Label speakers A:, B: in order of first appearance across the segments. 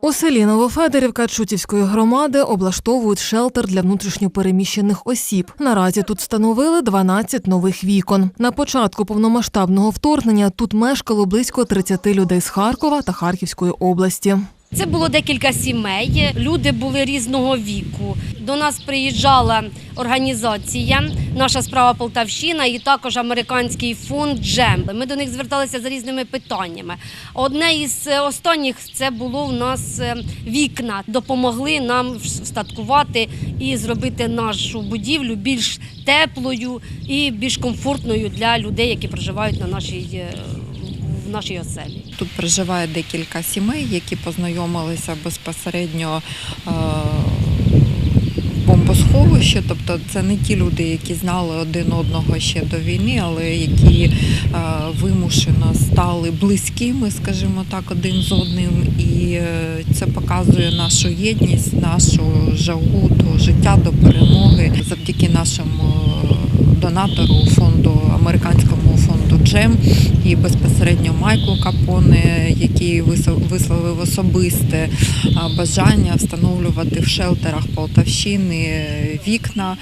A: У селі Новофедорівка Чутівської громади облаштовують шелтер для внутрішньопереміщених осіб. Наразі тут встановили 12 нових вікон. На початку повномасштабного вторгнення тут мешкало близько 30 людей з Харкова та Харківської області.
B: Це було декілька сімей. Люди були різного віку. До нас приїжджала організація, наша справа Полтавщина і також американський фонд Джем. Ми до них зверталися за різними питаннями. Одне із е, останніх це було в нас е, вікна. Допомогли нам встаткувати і зробити нашу будівлю більш теплою і більш комфортною для людей, які проживають на нашій е, в нашій оселі.
C: Тут проживає декілька сімей, які познайомилися безпосередньо е, бомбосховищі. Тобто це не ті люди, які знали один одного ще до війни, але які е, вимушено стали близькими, скажімо так, один з одним. І е, це показує нашу єдність, нашу жагу до життя, до перемоги завдяки нашому е, донатору фонду американському фонду Джем і безпосередньо Майклу Капоне, який висловив особисте бажання встановлювати в шелтерах Полтавщини е, вікна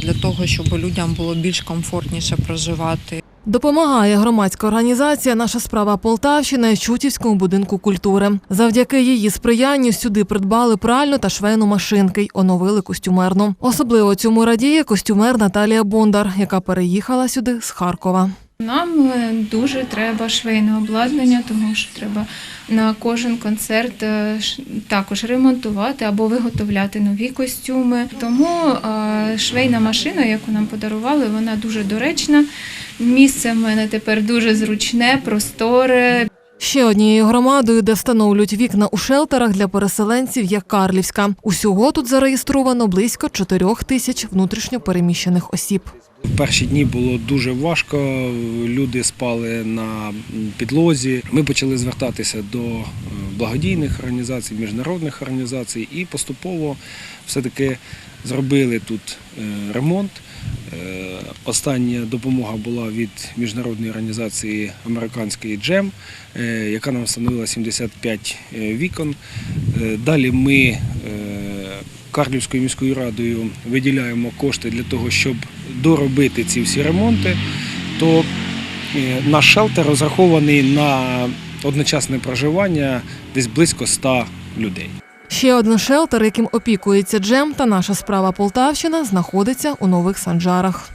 C: для того, щоб людям було більш комфортніше проживати.
A: Допомагає громадська організація Наша справа Полтавщина Чутівському будинку культури. Завдяки її сприянню сюди придбали пральну та швейну машинки й оновили костюмерну. Особливо цьому радіє костюмер Наталія Бондар, яка переїхала сюди з Харкова.
D: Нам е, дуже треба швейне обладнання, тому що треба на кожен концерт е, також ремонтувати або виготовляти нові костюми. Тому е, швейна машина, яку нам подарували, вона дуже доречна. Місце в мене тепер дуже зручне, просторе.
A: Ще однією громадою, де встановлюють вікна у шелтерах для переселенців, є Карлівська. Усього тут зареєстровано близько 4 тисяч внутрішньо переміщених осіб.
E: Перші дні було дуже важко, люди спали на підлозі. Ми почали звертатися до е, благодійних організацій, міжнародних організацій і поступово все-таки зробили тут е, ремонт. Е, Остання допомога була від міжнародної організації американської Джем, е, яка нам встановила 75 вікон. Е, Далі ми Карлівською міською радою виділяємо кошти для того, щоб доробити ці всі ремонти, то наш шелтер розрахований на одночасне проживання десь близько 100 людей.
A: Ще один шелтер, яким опікується Джем та наша справа Полтавщина, знаходиться у Нових Санджарах.